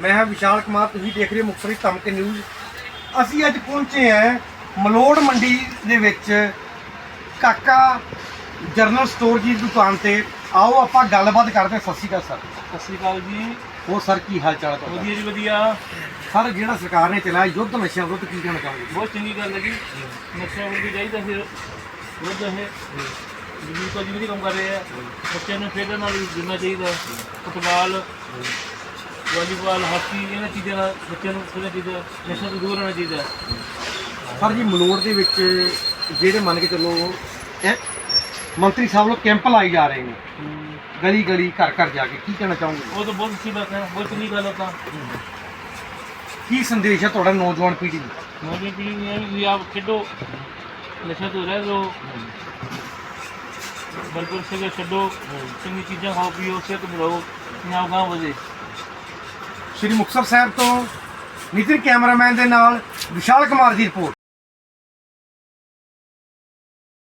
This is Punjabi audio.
ਮੈਂ ਹਾਂ ਵਿਸ਼ਾਲ ਕੁਮਾਰ ਤੁਸੀਂ ਦੇਖ ਰਹੇ ਹੋ ਮੁਕਤਸਰੀ ਧਮਕੇ ਨਿਊਜ਼ ਅਸੀਂ ਅੱਜ ਪਹੁੰਚੇ ਹਾਂ ਮਲੋੜ ਮੰਡੀ ਦੇ ਵਿੱਚ ਕਾਕਾ ਜਰਨਲ ਸਟੋਰ ਦੀ ਦੁਕਾਨ ਤੇ। ਆਓ ਆਪਾਂ ਗੱਲਬਾਤ ਕਰਦੇ ਹਾਂ। ਸਤਿ ਸ਼੍ਰੀ ਅਕਾਲ ਸਰ। ਸਤਿ ਸ਼੍ਰੀ ਅਕਾਲ ਜੀ। ਉਹ ਸਰ ਕੀ ਹਾਲ ਚਾਲ ਤੁਹਾਡਾ? ਵਧੀਆ ਜੀ ਵਧੀਆ। ਸਰ ਜਿਹੜਾ ਸਰਕਾਰ ਨੇ ਚਲਾਇਆ ਯੁੱਧ ਨਸ਼ਿਆਂ ਵਿਰੁੱਧ ਕੀ ਕਹਿਣਾ ਚਾਹੋਗੇ? ਬਹੁਤ ਚੰਗੀ ਗੱਲ ਹੈ ਜੀ। ਨਸ਼ਿਆਂ ਵੱਲ ਵੀ ਚਾਹੀਦਾ ਫਿਰ। ਵਿਰੁੱਧ ਹੈ। ਜਿੰਨੀ ਕੋਈ ਜਿਹੜੀ ਕੰਮ ਕਰ ਰਹੇ ਆ। ਬੱਚਿਆਂ ਨੂੰ ਖੇਡਣ ਨਾਲ ਵੀ ਜੁੜਨਾ ਚਾਹੀਦਾ। ਫੁੱਟਬਾਲ। ਵਾਲੀਬਾਲ ਹਾਕੀ ਇਹਨਾਂ ਚੀਜ਼ਾਂ ਨਾਲ ਬੱਚਿਆਂ ਨੂੰ ਖੇਡਣਾ ਚਾਹੀਦਾ ਨਸ਼ਿਆਂ ਤੋਂ ਦੂਰ ਰਹਿਣਾ ਚਾਹੀਦਾ। ਸਰ ਜੀ ਮਲੋੜ ਦੇ ਵਿੱਚ ਜਿਹੜੇ ਮੰਨ ਕੇ ਚੱਲੋ ਇਹ ਮੰਤਰੀ ਸਾਹਿਬ ਲੋਕ ਕੈਂਪ ਲਾਏ ਜਾ ਰਹੇ ਨੇ। ਗਲੀ ਗਲੀ ਘਰ ਘਰ ਜਾ ਕੇ ਕੀ ਕਹਿਣਾ ਚਾਹੋਗੇ? ਉਹ ਤਾਂ ਬਹੁਤ ਅੱਛੀ ਬਾਤ ਹੈ ਬਹੁਤ ਚੰਗੀ ਗੱਲ ਹੈ ਤਾਂ। ਕੀ ਸੰਦੇਸ਼ ਹੈ ਤੁਹਾਡਾ ਨੌਜਵਾਨ ਪੀੜ੍ਹੀ ਨੂੰ? ਨੌਜਵਾਨ ਪੀੜ੍ਹੀ ਨੂੰ ਇਹ ਵੀ ਤੁਸੀਂ ਆਪ ਖੇਡੋ ਨਸ਼ਿਆਂ ਤੋਂ ਰਹਿ ਰਹੋ ਬਿਲਕੁਲ ਸਿਗਰਟ ਛੱਡੋ ਚੰਗੀ ਚੀਜ਼ਾਂ ਖਾਓ ਪੀਓ ਸਿਹਤ ਬਣਾਓ ਪੰਜਾਬ ਗਾਂ ਵਧੇ। ਸ਼੍ਰੀ ਮੁਕਤਸਰ ਸਾਹਿਬ ਤੋਂ ਨਿਤਿਨ ਕੈਮਰਾਮੈਨ ਦੇ ਨਾਲ ਵਿਸ਼ਾਲ ਕੁਮਾਰ ਦੀ ਰਿਪੋਰਟ